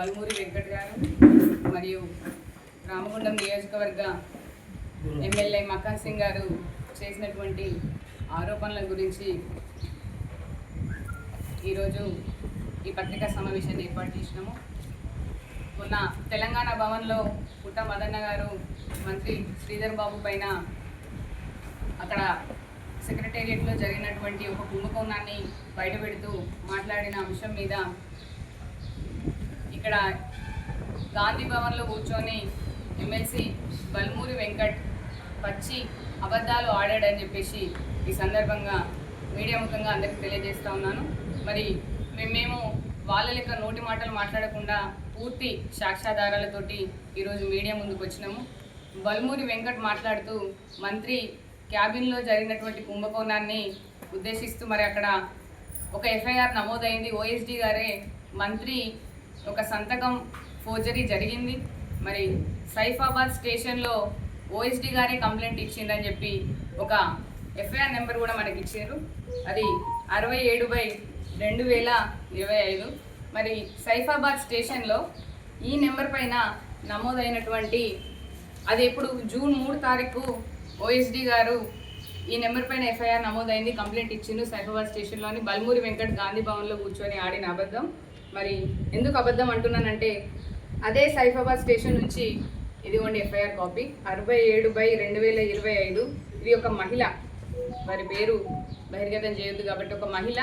బల్మూరి వెంకట్ గారు మరియు రామగుండం నియోజకవర్గ ఎమ్మెల్యే మకాన్ సింగ్ గారు చేసినటువంటి ఆరోపణల గురించి ఈరోజు ఈ పత్రికా సమావేశాన్ని ఏర్పాటు చేసినాము. మొన్న తెలంగాణ భవన్లో పుట్ట మదన్న గారు మంత్రి శ్రీధర్ బాబు పైన అక్కడ సెక్రటేరియట్లో జరిగినటువంటి ఒక కుంభకోణాన్ని బయటపెడుతూ మాట్లాడిన అంశం మీద ఇక్కడ గాంధీ భవన్లో కూర్చొని ఎమ్మెల్సీ బల్మూరి వెంకట్ పచ్చి అబద్ధాలు ఆడాడని చెప్పేసి ఈ సందర్భంగా మీడియా ముఖంగా అందరికీ తెలియజేస్తూ ఉన్నాను. మరి మేము వాళ్ళ లెక్క నోటి మాటలు మాట్లాడకుండా పూర్తి సాక్ష్యాధారాలతోటి ఈరోజు మీడియా ముందుకు వచ్చినాము. బల్మూరి వెంకట్ మాట్లాడుతూ మంత్రి క్యాబిన్లో జరిగినటువంటి కుంభకోణాన్ని ఉద్దేశిస్తూ మరి అక్కడ ఒక ఎఫ్ఐఆర్ నమోదైంది. ఓఎస్డీ గారే మంత్రి ఒక సంతకం ఫోర్జరీ జరిగింది. మరి సైఫాబాద్ స్టేషన్లో ఓఎస్డీ గారే కంప్లైంట్ ఇచ్చిందని చెప్పి ఒక ఎఫ్ఐఆర్ నెంబర్ కూడా మనకి ఇచ్చారు. అది అరవై ఏడు బై రెండు వేల ఇరవై ఐదు. మరి సైఫాబాద్ స్టేషన్లో ఈ నెంబర్ పైన నమోదైనటువంటి అది ఎప్పుడు జూన్ మూడు తారీఖు ఓఎస్డీ గారు ఈ నెంబర్ పైన ఎఫ్ఐఆర్ నమోదైంది కంప్లైంట్ ఇచ్చిండు సైఫాబాద్ స్టేషన్లోని బల్మూరి వెంకట్ గాంధీ భవన్లో కూర్చొని ఆడిన అబద్ధం. మరి ఎందుకు అబద్ధం అంటున్నానంటే అదే సైఫాబాద్ స్టేషన్ నుంచి ఇదిగోండి ఎఫ్ఐఆర్ కాపీ. అరవై ఏడు బై రెండు వేల ఇరవై ఐదు. ఇది ఒక మహిళ. వారి పేరు బహిర్గతం చేయొద్దు కాబట్టి ఒక మహిళ.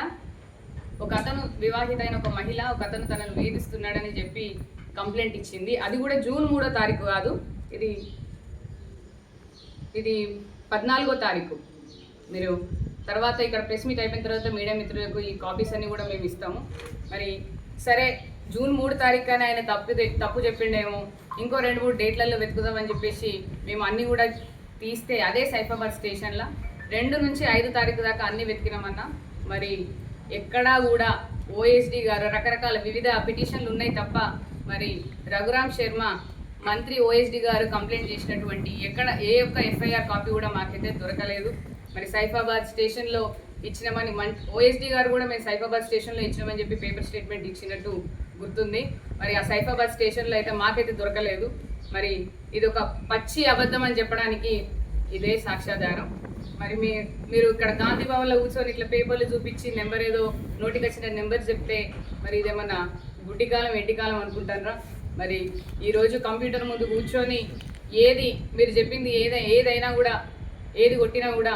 ఒక అతను వివాహితైన ఒక మహిళ ఒక అతను తనను వేధిస్తున్నాడని చెప్పి కంప్లైంట్ ఇచ్చింది. అది కూడా జూన్ మూడో తారీఖు కాదు. ఇది ఇది పద్నాలుగో తారీఖు. మీరు తర్వాత ఇక్కడ ప్రెస్ మీట్ అయిపోయిన తర్వాత మీడియా మిత్రులకు ఈ కాపీస్ అన్నీ కూడా మేము ఇస్తాము. మరి సరే జూన్ మూడు తారీఖు అని ఆయన తప్పు తప్పు చెప్పిండేమో ఇంకో రెండు మూడు డేట్లలో వెతుకుదామని చెప్పేసి మేము అన్నీ కూడా తీస్తే అదే సైఫాబాద్ స్టేషన్లో. రెండు నుంచి ఐదు తారీఖు దాకా అన్ని వెతికినామన్నా మరి ఎక్కడా కూడా ఓఎస్డి గారు రకరకాల వివిధ పిటిషన్లు ఉన్నాయి తప్ప మరి రఘురామ్ శర్మ మంత్రి ఓఎస్డి గారు కంప్లైంట్ చేసినటువంటి ఎక్కడ ఏ ఒక్క ఎఫ్ఐఆర్ కాపీ కూడా మాకైతే దొరకలేదు. మరి సైఫాబాద్ స్టేషన్లో ఇచ్చినామని మన్ ఓఎస్డి గారు కూడా మేము సైఫాబాద్ స్టేషన్లో ఇచ్చినామని చెప్పి పేపర్ స్టేట్మెంట్ ఇచ్చినట్టు గుర్తుంది. మరి ఆ సైఫాబాద్ స్టేషన్లో అయితే మాకైతే దొరకలేదు. మరి ఇది ఒక పచ్చి అబద్ధం అని చెప్పడానికి ఇదే సాక్ష్యాధారం. మరి మీ మీరు ఇక్కడ గాంధీ భవన్లో కూర్చొని ఇట్లా పేపర్లు చూపించి నెంబర్ ఏదో నోటికి వచ్చిన నెంబర్ చెప్తే మరి ఇదేమన్నా గుడ్డికాలం ఎండికాలం అనుకుంటారా? మరి ఈరోజు కంప్యూటర్ ముందు కూర్చొని ఏది మీరు చెప్పింది ఏదై ఏదైనా కూడా ఏది కొట్టినా కూడా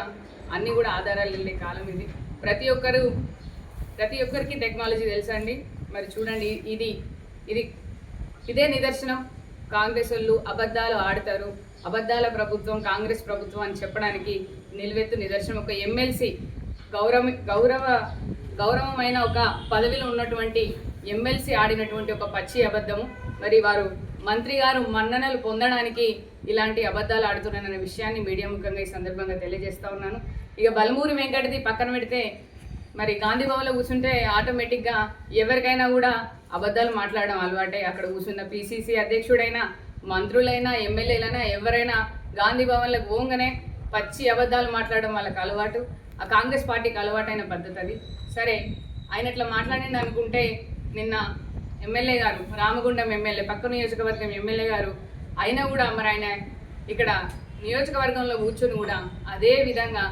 అన్నీ కూడా ఆధారాలు వెళ్ళే కాలం ఇది. ప్రతి ఒక్కరు ప్రతి ఒక్కరికి టెక్నాలజీ తెలుసండి మరి చూడండి ఇది ఇది ఇదే నిదర్శనం. కాంగ్రెస్ వాళ్ళు అబద్ధాలు ఆడతారు. అబద్ధాల ప్రభుత్వం కాంగ్రెస్ ప్రభుత్వం అని చెప్పడానికి నిలువెత్తు నిదర్శనం. ఒక ఎమ్మెల్సీ గౌరవ గౌరవ గౌరవమైన ఒక పదవిలో ఉన్నటువంటి ఎమ్మెల్సీ ఆడినటువంటి ఒక పచ్చి అబద్ధము. మరి వారు మంత్రి గారు మన్ననలు పొందడానికి ఇలాంటి అబద్ధాలు ఆడుతున్నారనే విషయాన్ని మీడియా ముఖంగా ఈ సందర్భంగా తెలియజేస్తూ ఉన్నాను. ఇక బలమూరి వెంకటది పక్కన పెడితే మరి గాంధీ భవన్లో కూర్చుంటే ఆటోమేటిక్గా ఎవరికైనా కూడా అబద్ధాలు మాట్లాడడం అలవాటే. అక్కడ కూర్చున్న పిసిసి అధ్యక్షుడైనా మంత్రులైనా ఎమ్మెల్యేలైనా ఎవరైనా గాంధీ భవన్లో పోగానే పచ్చి అబద్ధాలు మాట్లాడడం వాళ్ళకి అలవాటు. ఆ కాంగ్రెస్ పార్టీకి అలవాటైన పద్ధతి అది. సరే ఆయన ఇట్లా మాట్లాడింది అనుకుంటే నిన్న ఎమ్మెల్యే గారు రామగుండం ఎమ్మెల్యే పక్క నియోజకవర్గం ఎమ్మెల్యే గారు. అయినా కూడా మరి ఆయన ఇక్కడ నియోజకవర్గంలో కూర్చొని కూడా అదే విధంగా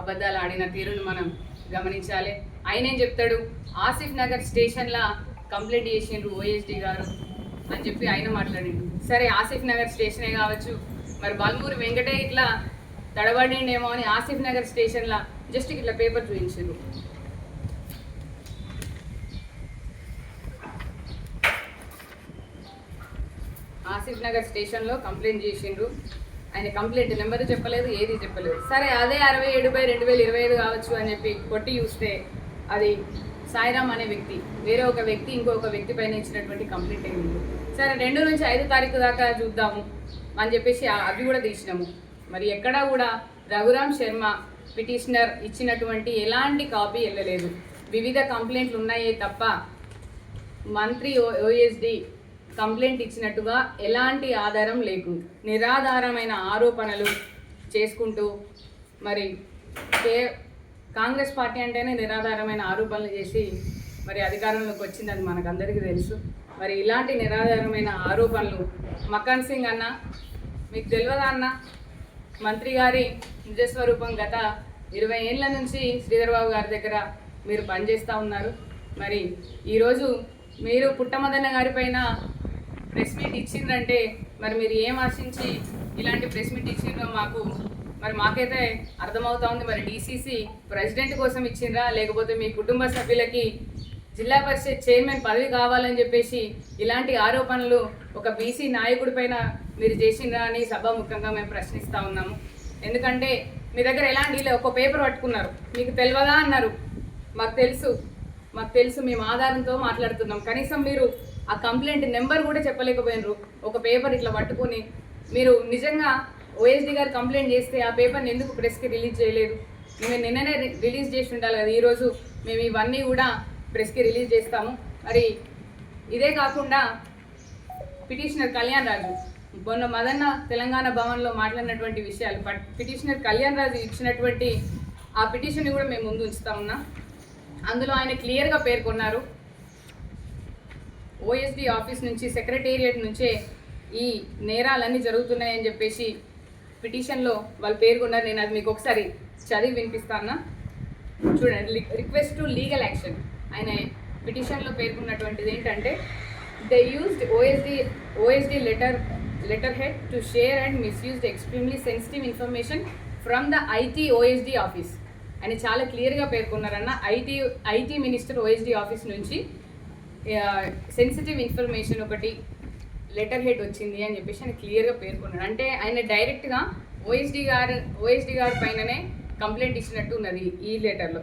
అబద్ధాలు ఆడిన తీరును మనం గమనించాలి. ఆయన ఏం చెప్తాడు? ఆసిఫ్ నగర్ స్టేషన్లా కంప్లైంట్ చేసిండ్రు ఓఎస్డి గారు అని చెప్పి ఆయన మాట్లాడిండు. సరే ఆసిఫ్ నగర్ స్టేషనే కావచ్చు. మరి బల్మూరి వెంకటే ఇట్లా తడబడిండేమో అని ఆసిఫ్ నగర్ స్టేషన్లా జస్ట్ ఇట్లా పేపర్ చూపించారు ఆసిఫ్ నగర్ స్టేషన్లో కంప్లైంట్ చేసిండ్రు. ఆయన కంప్లైంట్ నెంబర్ చెప్పలేదు ఏది చెప్పలేదు. సరే అదే అరవై ఏడు బై రెండు వేల ఇరవై ఐదు కావచ్చు అని చెప్పి కొట్టి చూస్తే అది సాయిరామ్ అనే వ్యక్తి వేరే ఒక వ్యక్తి ఇంకొక వ్యక్తి పైన ఇచ్చినటువంటి కంప్లైంట్ అయింది సరే రెండు నుంచి ఐదు తారీఖు దాకా చూద్దాము అని చెప్పేసి అవి కూడా తీసినాము. మరి ఎక్కడా కూడా రఘురామ్ శర్మ పిటిషనర్ ఇచ్చినటువంటి ఎలాంటి కాపీ వెళ్ళలేదు. వివిధ కంప్లైంట్లు ఉన్నాయే తప్ప మంత్రి ఓఎస్డి కంప్లైంట్ ఇచ్చినట్టుగా ఎలాంటి ఆధారం లేకుండా నిరాధారమైన ఆరోపణలు చేసుకుంటూ మరి కే కాంగ్రెస్ పార్టీ అంటేనే నిరాధారమైన ఆరోపణలు చేసి మరి అధికారంలోకి వచ్చిందని మనకందరికీ తెలుసు. మరి ఇలాంటి నిరాధారమైన ఆరోపణలు మకాన్ సింగ్ అన్న మీకు తెలియదా అన్న? మంత్రి గారి నిజస్వరూపం గత ఇరవై ఏళ్ళ నుంచి శ్రీధర్ బాబు గారి దగ్గర మీరు పనిచేస్తూ ఉన్నారు. మరి ఈరోజు మీరు పుట్టమదన్న గారి పైన ప్రెస్ మీట్ ఇచ్చిందంటే మరి మీరు ఏం ఆశించి ఇలాంటి ప్రెస్ మీట్ ఇచ్చిండ్రో మాకు మరి మాకైతే అర్థమవుతా ఉంది. మరి డీసీసీ ప్రెసిడెంట్ కోసం ఇచ్చిండ్రా? లేకపోతే మీ కుటుంబ సభ్యులకి జిల్లా పరిషత్ చైర్మన్ పదవి కావాలని చెప్పేసి ఇలాంటి ఆరోపణలు ఒక బీసీ నాయకుడి పైన మీరు చేసిండ్రా అని సభాముఖంగా మేము ప్రశ్నిస్తూ ఉన్నాము. ఎందుకంటే మీ దగ్గర ఎలాంటి ఒక పేపర్ పట్టుకున్నారు. మీకు తెలియదా అన్నారు. మాకు తెలుసు. మాకు తెలుసు మేము ఆధారంతో మాట్లాడుతున్నాం. కనీసం మీరు ఆ కంప్లైంట్ నెంబర్ కూడా చెప్పలేకపోయినరు. ఒక పేపర్ ఇట్లా పట్టుకొని మీరు నిజంగా ఓఎస్డి గారు కంప్లైంట్ చేస్తే ఆ పేపర్ని ఎందుకు ప్రెస్కి రిలీజ్ చేయలేదు? మేము నిన్ననే రి- రిలీజ్ చేసి ఉండాలి కదా ఈరోజు మేము ఇవన్నీ కూడా ప్రెస్కి రిలీజ్ చేస్తాము. మరి ఇదే కాకుండా పిటిషనర్ కళ్యాణ్ రాజు మొన్న మదన్న తెలంగాణ భవన్లో మాట్లాడినటువంటి విషయాలు బట్ పిటిషనర్ కళ్యాణ్ రాజు ఇచ్చినటువంటి ఆ పిటిషన్ కూడా మేము ముందు ఉంచుతా ఉన్నాం. అందులో ఆయన క్లియర్గా పేర్కొన్నారు. ఓఎస్డి ఆఫీస్ నుంచి సెక్రటేరియట్ నుంచే ఈ నేరాలన్నీ జరుగుతున్నాయని చెప్పేసి పిటిషన్లో వాళ్ళు పేర్కొన్నారు. నేను అది మీకు ఒకసారి చదివి వినిపిస్తాను చూడండి రిక్వెస్ట్ టు లీగల్ యాక్షన్ ఆయన పిటిషన్లో పేర్కొన్నటువంటిది ఏంటంటే they used OSD OSD letter letter head to share and misused extremely sensitive information from the IT OSD office ఆయన చాలా క్లియర్గా పేర్కొన్నారన్న IT IT minister OSD office నుంచి సెన్సిటివ్ ఇన్ఫర్మేషన్ ఒకటి లెటర్ హెడ్ వచ్చింది అని చెప్పేసి ఆయన క్లియర్గా పేర్కొన్నాడు అంటే ఆయన డైరెక్ట్గా ఓఎస్డి గారు ఓఎస్డి గారి పైననే కంప్లైంట్ ఇచ్చినట్టు ఉన్నది ఈ లెటర్లో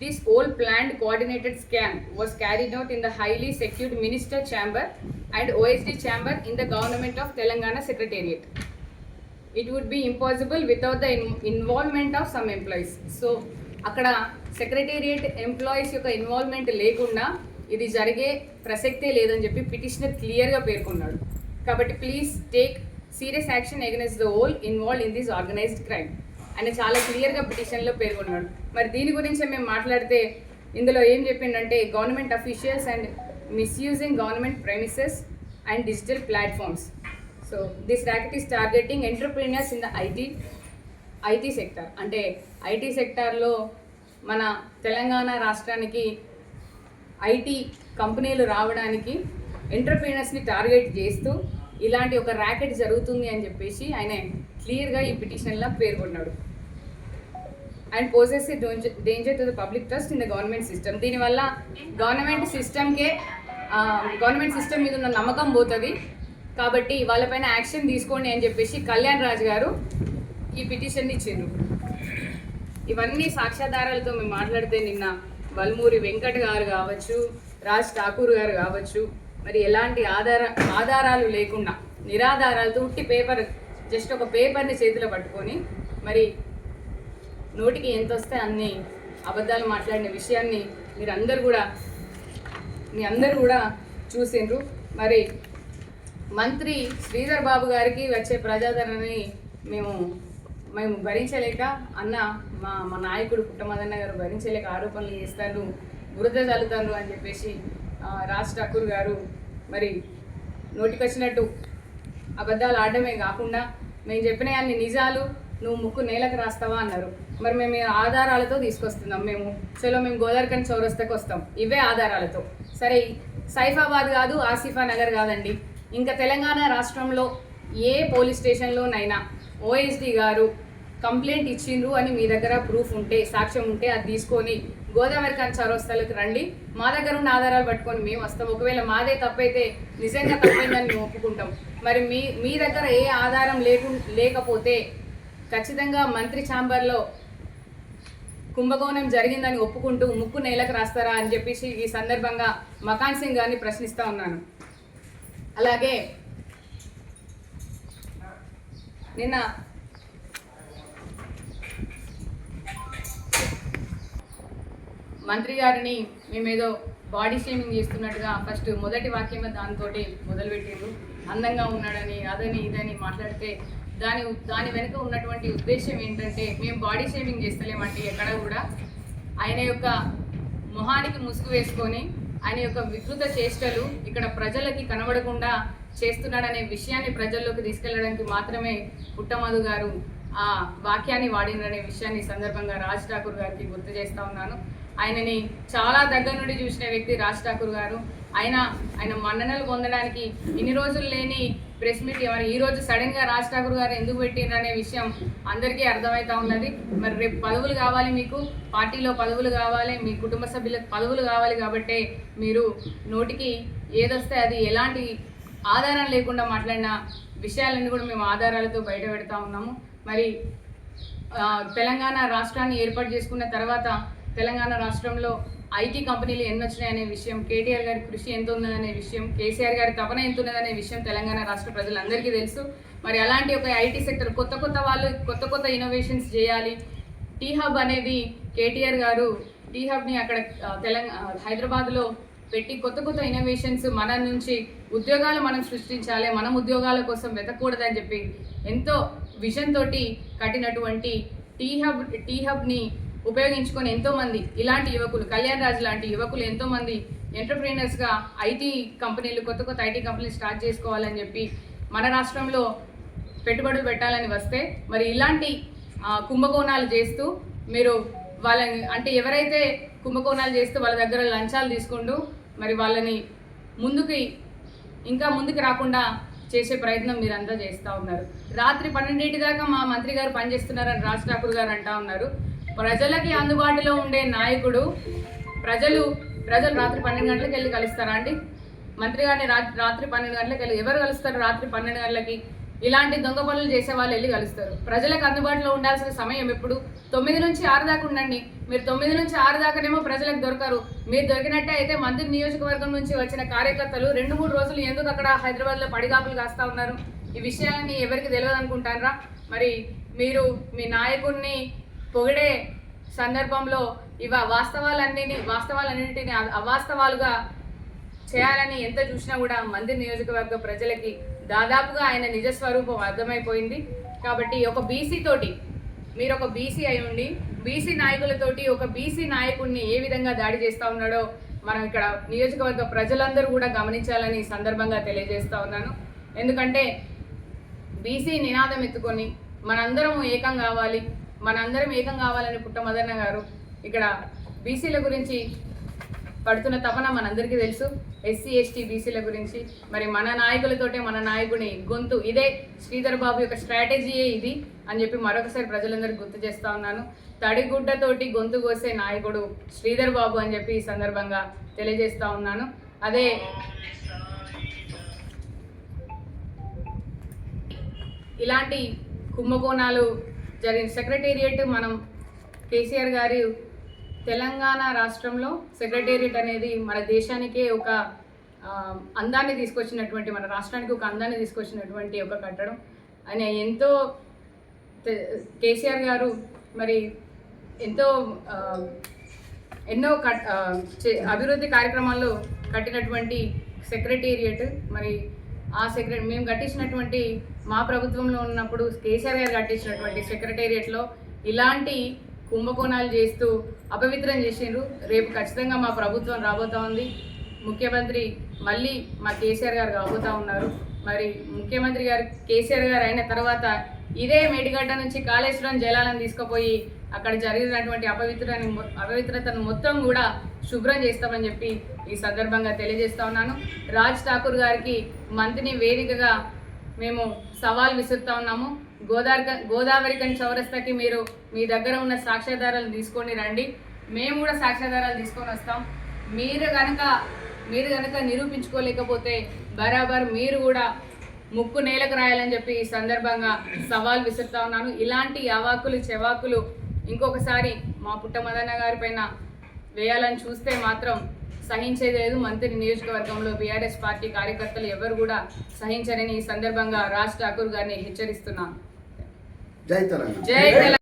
this all planned coordinated scam was carried out in the highly secured minister chamber and OSD chamber in the government of Telangana secretariat it would be impossible without the involvement of some employees so అక్కడ secretariat employees యొక్క involvement లేకుండా ఇది జరిగే ప్రసక్తే లేదని చెప్పి petitioner క్లియర్గా పేర్కొన్నాడు. కాబట్టి please take serious action against the whole involve in this organised crime ఆయన చాలా క్లియర్గా పిటిషన్లో పేర్కొన్నాడు. మరి దీని గురించి మేము మాట్లాడితే ఇందులో ఏం చెప్పిండంటే government officials and misusing government premises and digital platforms so this racket is targeting entrepreneurs in the IT IT sector. అంటే ఐటీ సెక్టార్లో మన తెలంగాణ రాష్ట్రానికి ఐటీ కంపెనీలు రావడానికి ఎంటర్ప్రీనర్స్ని టార్గెట్ చేస్తూ ఇలాంటి ఒక ర్యాకెట్ జరుగుతుంది అని చెప్పేసి ఆయన క్లియర్గా ఈ పిటిషన్లో పేర్కొన్నాడు. And poses danger to the public trust in the government system. దీనివల్ల గవర్నమెంట్ సిస్టమ్కే గవర్నమెంట్ సిస్టమ్ మీద ఉన్న నమ్మకం పోతుంది. కాబట్టి వాళ్ళపైన యాక్షన్ తీసుకోండి అని చెప్పేసి కళ్యాణ్ రాజు గారు ఈ పిటిషన్ ఇచ్చిండ్రు. ఇవన్నీ సాక్ష్యాధారాలతో మేము మాట్లాడితే నిన్న వల్మూరి వెంకట్ గారు కావచ్చు రాజ్ ఠాకూర్ గారు కావచ్చు మరి ఎలాంటి ఆధార ఆధారాలు లేకుండా నిరాధారాలతో ఉట్టి పేపర్ జస్ట్ ఒక పేపర్ని చేతిలో పట్టుకొని మరి నోటికి ఎంత వస్తే అన్ని అబద్ధాలు మాట్లాడిన విషయాన్ని మీరందరూ కూడా మీ అందరూ కూడా చూసిండ్రు. మరి మంత్రి శ్రీధర్ బాబు గారికి వచ్చే ప్రజాదరణని మేము మేము భరించలేక అన్న మా మా నాయకుడు పుట్టమదన్న గారు భరించలేక ఆరోపణలు చేస్తారు బురద చల్లుతారు అని చెప్పేసి రాజ్ ఠాకూర్ గారు మరి నోటికొచ్చినట్టు అబద్ధాలు ఆడడమే కాకుండా మేము చెప్పిన అన్ని నిజాలు నువ్వు ముక్కు నేలకు రాస్తావా అన్నారు. మరి మేము ఆధారాలతో తీసుకొస్తున్నాం మేము. చలో మేము గోదావరికని చౌరస్తకు వస్తాం. ఇవే ఆధారాలతో. సరే సైఫాబాద్ కాదు ఆసిఫా నగర్ కాదండి. ఇంకా తెలంగాణ రాష్ట్రంలో ఏ పోలీస్ స్టేషన్లోనైనా ఓఎస్డి గారు కంప్లైంట్ ఇచ్చిండ్రు అని మీ దగ్గర ప్రూఫ్ ఉంటే సాక్ష్యం ఉంటే అది తీసుకొని గోదావరి కాని చౌరస్తాలకు రండి. మా దగ్గర ఉన్న ఆధారాలు పట్టుకొని మేము వస్తాం. ఒకవేళ మాదే తప్పైతే నిజంగా తప్పైందని మేము ఒప్పుకుంటాం. మరి మీ మీ దగ్గర ఏ ఆధారం లేకు లేకపోతే ఖచ్చితంగా మంత్రి ఛాంబర్లో కుంభకోణం జరిగిందని ఒప్పుకుంటూ ముక్కు నేలకు రాస్తారా అని చెప్పేసి ఈ సందర్భంగా మకాన్ సింగ్ గారిని ప్రశ్నిస్తా ఉన్నాను. అలాగే. నిన్న. మంత్రి గారిని మేమేదో బాడీ షేమింగ్ చేస్తున్నట్టుగా ఫస్ట్ మొదటి వాక్యమే దాంతో మొదలుపెట్టిండు అందంగా ఉన్నాడని అదని ఇదని మాట్లాడితే దాని దాని వెనుక ఉన్నటువంటి ఉద్దేశం ఏంటంటే మేము బాడీ షేమింగ్ చేస్తలేమంటే ఎక్కడ కూడా. ఆయన యొక్క మొహానికి ముసుగు వేసుకొని ఆయన యొక్క వికృత చేష్టలు ఇక్కడ ప్రజలకి కనబడకుండా చేస్తున్నాడనే విషయాన్ని ప్రజల్లోకి తీసుకెళ్ళడానికి మాత్రమే పుట్టమధు గారు ఆ వాక్యాన్ని వాడిననే విషయాన్ని సందర్భంగా రాజ్ ఠాకూర్ గారికి గుర్తు చేస్తా ఉన్నాను. ఆయనని చాలా దగ్గర నుండి చూసిన వ్యక్తి రాజ్ ఠాకూర్ గారు. ఆయన ఆయన మన్ననలు పొందడానికి ఇన్ని రోజులు లేని ప్రెస్ మీట్ మరి ఈరోజు సడన్గా రాజ్ ఠాకూర్ గారు ఎందుకు పెట్టిండ్రు అనే విషయం అందరికీ అర్థమవుతా ఉన్నది. మరి రేపు పదవులు కావాలి మీకు పార్టీలో పదవులు కావాలి మీ కుటుంబ సభ్యులకు పదవులు కావాలి కాబట్టి మీరు నోటికి ఏదొస్తే అది ఎలాంటి ఆధారం లేకుండా మాట్లాడిన విషయాలన్నీ కూడా మేము ఆధారాలతో బయట పెడతా ఉన్నాము. మరి తెలంగాణ రాష్ట్రాన్ని ఏర్పాటు చేసుకున్న తర్వాత తెలంగాణ రాష్ట్రంలో ఐటీ కంపెనీలు ఎన్ని వచ్చినాయి అనే విషయం కేటీఆర్ గారి కృషి ఎంత ఉన్నదనే విషయం కేసీఆర్ గారి తపన ఎంత ఉన్నదనే విషయం తెలంగాణ రాష్ట్ర ప్రజలందరికీ తెలుసు. మరి అలాంటి ఒక ఐటీ సెక్టర్ కొత్త కొత్త వాళ్ళు కొత్త కొత్త ఇన్నోవేషన్స్ చేయాలి. టీ హబ్ అనేది కేటీఆర్ గారు టీ హబ్ని అక్కడ తెలంగాణ హైదరాబాద్లో పెట్టి కొత్త కొత్త ఇన్నోవేషన్స్ మన నుంచి ఉద్యోగాలు మనం సృష్టించాలి మనం ఉద్యోగాల కోసం వెతకూడదని చెప్పి ఎంతో విజన్ తోటి కట్టినటువంటి టీ హబ్ టీ హబ్ని ఉపయోగించుకొని ఎంతోమంది ఇలాంటి యువకులు కళ్యాణ్ రాజ్ లాంటి యువకులు ఎంతోమంది ఎంటర్ప్రీనర్స్గా ఐటీ కంపెనీలు కొత్త కొత్త ఐటీ కంపెనీలు స్టార్ట్ చేసుకోవాలని చెప్పి మన రాష్ట్రంలో పెట్టుబడులు పెట్టాలని వస్తే మరి ఇలాంటి కుంభకోణాలు చేస్తూ మీరు వాళ్ళని అంటే ఎవరైతే కుంభకోణాలు చేస్తూ వాళ్ళ దగ్గర లంచాలు తీసుకుంటూ మరి వాళ్ళని ముందుకి ఇంకా ముందుకు రాకుండా చేసే ప్రయత్నం మీరంతా చేస్తూ ఉన్నారు. రాత్రి పన్నెండింటి దాకా మా మంత్రి గారు పనిచేస్తున్నారని రాజ్ ఠాకూర్ గారు అంటా ఉన్నారు. ప్రజలకి అందుబాటులో ఉండే నాయకుడు ప్రజలు ప్రజలు రాత్రి పన్నెండు గంటలకు వెళ్ళి కలుస్తారా అండి? మంత్రి గారిని రాత్రి రాత్రి పన్నెండు గంటలకు వెళ్ళి ఎవరు కలుస్తారు? రాత్రి పన్నెండు గంటలకి ఇలాంటి దొంగ పనులు చేసే వాళ్ళు వెళ్ళి కలుస్తారు. ప్రజలకు అందుబాటులో ఉండాల్సిన సమయం ఎప్పుడు? తొమ్మిది నుంచి ఆరు దాకా ఉండండి. మీరు తొమ్మిది నుంచి ఆరు దాకానేమో ప్రజలకు దొరకరు. మీరు దొరికినట్టే అయితే మంత్రి నియోజకవర్గం నుంచి వచ్చిన కార్యకర్తలు రెండు మూడు రోజులు ఎందుకు అక్కడ హైదరాబాద్లో పడిగాపులు కాస్తా ఉన్నారు? ఈ విషయాలని ఎవరికి తెలియదు అనుకుంటారా మరి మీరు మీ నాయకుడిని పొగిడే సందర్భంలో ఇవ వాస్తవాలన్నిటిని వాస్తవాలన్నింటినీ అవాస్తవాలుగా చేయాలని ఎంత చూసినా కూడా మందిర్ నియోజకవర్గ ప్రజలకి దాదాపుగా ఆయన నిజ స్వరూపం అర్థమైపోయింది. కాబట్టి ఒక బీసీ తోటి మీరు ఒక బీసీ అయి ఉండి బీసీ నాయకులతోటి ఒక బీసీ నాయకుడిని ఏ విధంగా దాడి చేస్తా ఉన్నాడో మనం ఇక్కడ నియోజకవర్గ ప్రజలందరూ కూడా గమనించాలని సందర్భంగా తెలియజేస్తూ ఉన్నాను. ఎందుకంటే బీసీ నినాదం ఎత్తుకొని మనందరం ఏకం కావాలి. మనందరం ఏకం కావాలని పుట్టమదన్న గారు ఇక్కడ బీసీల గురించి పడుతున్న తపన మనందరికీ తెలుసు. ఎస్సీ ఎస్టీ బీసీల గురించి. మరి మన నాయకులతోటే మన నాయకుని గొంతు. ఇదే శ్రీధర్ బాబు యొక్క స్ట్రాటజీయే ఇది అని చెప్పి మరొకసారి ప్రజలందరికీ గుర్తు చేస్తూ ఉన్నాను. తడిగుడ్డతోటి గొంతు కోసే నాయకుడు శ్రీధర్ బాబు అని చెప్పి ఈ సందర్భంగా తెలియజేస్తూ ఉన్నాను. అదే ఇలాంటి కుంభకోణాలు జరిగిన సెక్రటేరియట్ మనం కేసీఆర్ గారి తెలంగాణ రాష్ట్రంలో సెక్రటేరియట్ అనేది మన దేశానికే ఒక అందాన్ని తీసుకొచ్చినటువంటి మన రాష్ట్రానికి ఒక అందాన్ని తీసుకొచ్చినటువంటి ఒక కట్టడం. ఆయన ఎంతో కేసీఆర్ గారు మరి ఎంతో ఎన్నో కట్ అభివృద్ధి కార్యక్రమాల్లో కట్టినటువంటి సెక్రటేరియట్. మరి ఆ సెక్రటరీ మేము కట్టించినటువంటి మా ప్రభుత్వంలో ఉన్నప్పుడు కేసీఆర్ గారు కట్టించినటువంటి సెక్రటేరియట్లో ఇలాంటి కుంభకోణాలు చేస్తూ అపవిత్రం చేసిండ్రు. రేపు ఖచ్చితంగా మా ప్రభుత్వం రాబోతా ఉంది. ముఖ్యమంత్రి మళ్ళీ మా కేసీఆర్ గారు కాబోతా ఉన్నారు. మరి ముఖ్యమంత్రి గారు కేసీఆర్ గారు అయిన తర్వాత ఇదే మేడిగడ్డ నుంచి కాళేశ్వరం జలాలను తీసుకుపోయి అక్కడ జరిగినటువంటి అపవిత్రాన్ని అపవిత్రతను మొత్తం కూడా శుభ్రం చేస్తామని చెప్పి ఈ సందర్భంగా తెలియజేస్తా ఉన్నాను. రాజ్ ఠాకూర్ గారికి మంత్రిని వేదికగా మేము సవాల్ విసురుతా ఉన్నాము. గోదావరి గోదావరికన్ చౌరస్తాకి మీరు మీ దగ్గర ఉన్న సాక్ష్యాధారాలు తీసుకొని రండి. మేము కూడా సాక్ష్యాధారాలు తీసుకొని వస్తాం. మీరు కనుక మీరు కనుక నిరూపించుకోలేకపోతే బరాబర్ మీరు కూడా ముక్కు నేలకు రాయాలని చెప్పి ఈ సందర్భంగా సవాల్ విసురుతా ఉన్నాను. ఇలాంటి అవాకులు చెవాకులు ఇంకొకసారి మా పుట్టమదన్న గారి పైన వేయాలని చూస్తే మాత్రం సహించేది లేదు. మంత్రి నియోజకవర్గంలో బీఆర్ఎస్ పార్టీ కార్యకర్తలు ఎవరు కూడా సహించరని ఈ సందర్భంగా రాజ్ ఠాకూర్ గారిని హెచ్చరిస్తున్నాను. జై తెలంగాణ. జై తెలంగాణ.